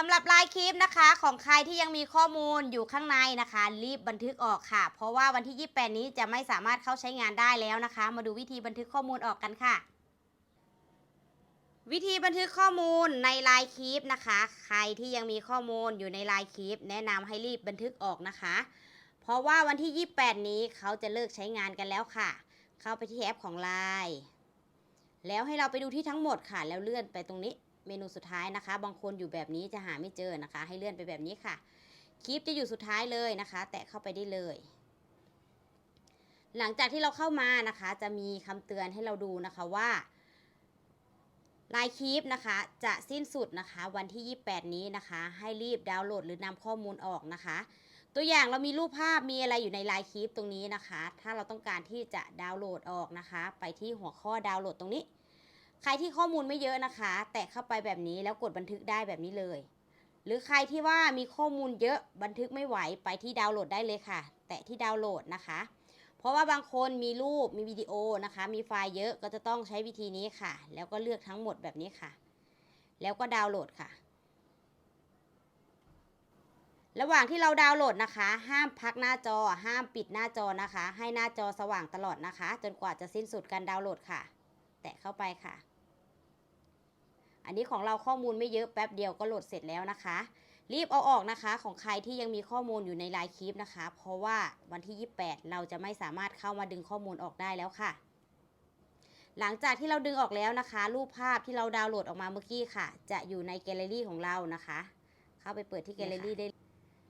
สำหรับลายคลิปนะคะของใครที่ยังมีข้อมูลอยู่ข้างในนะคะ รีบบันทึกออกค่ะ เพราะว่าวันที่ 28 นี้จะไม่สามารถเข้าใช้งานได้แล้วนะคะ มาดูวิธีบันทึกข้อมูลออกกันค่ะ วิธีบันทึกข้อมูลในลน์คลิปนะคะ ใครที่ยังมีข้อมูลอยู่ในลน์คลิป แนะนำให้รีบบันทึกออกนะคะ เพราะว่าวันที่ 28 นี้เขาจะเลิกใช้งานกันแล้วค่ะ เข้าไปที่แอปของไลน์แล้วให้เราไปดูที่ทั้งหมดค่ะ แล้วเลื่อนไปตรงนี้ เมนูสุดท้ายนะคะ บางคนอยู่แบบนี้จะหาไม่เจอนะคะ ให้เลื่อนไปแบบนี้ค่ะ คลิปจะอยู่สุดท้ายเลยนะคะ แตะเข้าไปได้เลย หลังจากที่เราเข้ามานะคะ จะมีคำเตือนให้เราดูนะคะว่าลายคลิปนะคะจะสิ้นสุดนะคะ วันที่ 28 นี้นะคะ ให้รีบดาวน์โหลดหรือนำข้อมูลออกนะคะ ตัวอย่างเรามีรูปภาพมีอะไรอยู่ในไลน์คลิปตรงนี้นะคะ ถ้าเราต้องการที่จะดาวน์โหลดออกนะคะ ไปที่หัวข้อดาวน์โหลดตรงนี้ ใครที่ข้อมูลไม่เยอะนะคะ แตะเข้าไปแบบนี้แล้วกดบันทึกได้แบบนี้เลย หรือใครที่ว่ามีข้อมูลเยอะบันทึกไม่ไหวไปที่ดาวน์โหลดได้เลยค่ะ แตะที่ดาวน์โหลดนะคะ เพราะว่าบางคนมีรูปมีวิดีโอนะคะ มีไฟล์เยอะก็จะต้องใช้วิธีนี้ค่ะ แล้วก็เลือกทั้งหมดแบบนี้ค่ะ แล้วก็ดาวน์โหลดค่ะ ระหว่างที่เราดาวน์โหลดนะคะ ห้ามพักหน้าจอ ห้ามปิดหน้าจอนะคะ ให้หน้าจอสว่างตลอดนะคะ จนกว่าจะสิ้นสุดการดาวน์โหลดค่ะ แตะเข้าไปค่ะ อันนี้ของเราข้อมูลไม่เยอะแป๊บเดียวก็โหลดเสร็จแล้วนะคะ รีบเอาออกนะคะของใครที่ยังมีข้อมูลอยู่ในไลน์คลิปนะคะ เพราะว่าวันที่ 28 เราจะไม่สามารถเข้ามาดึงข้อมูลออกได้แล้วค่ะ หลังจากที่เราดึงออกแล้วนะคะ รูปภาพที่เราดาวน์โหลดออกมาเมื่อกี้ค่ะ จะอยู่ในแกลเลอรี่ของเรานะคะ เข้าไปเปิดที่แกลเลอรี่ได้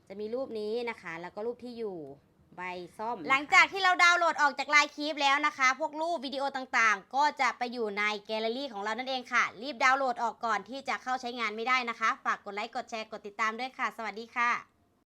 จะมีรูปนี้นะคะ แล้วก็รูปที่อยู่ ใบส้มหลังจากที่เราดาวน์โหลดออกจากไลน์คลิปแล้วนะคะ พวกรูปวิดีโอต่างๆ ก็จะไปอยู่ในแกลเลอรี่ของเรานั่นเองค่ะ รีบดาวน์โหลดออกก่อนที่จะเข้าใช้งานไม่ได้นะคะ ฝากกดไลค์กดแชร์กดติดตามด้วยค่ะ สวัสดีค่ะ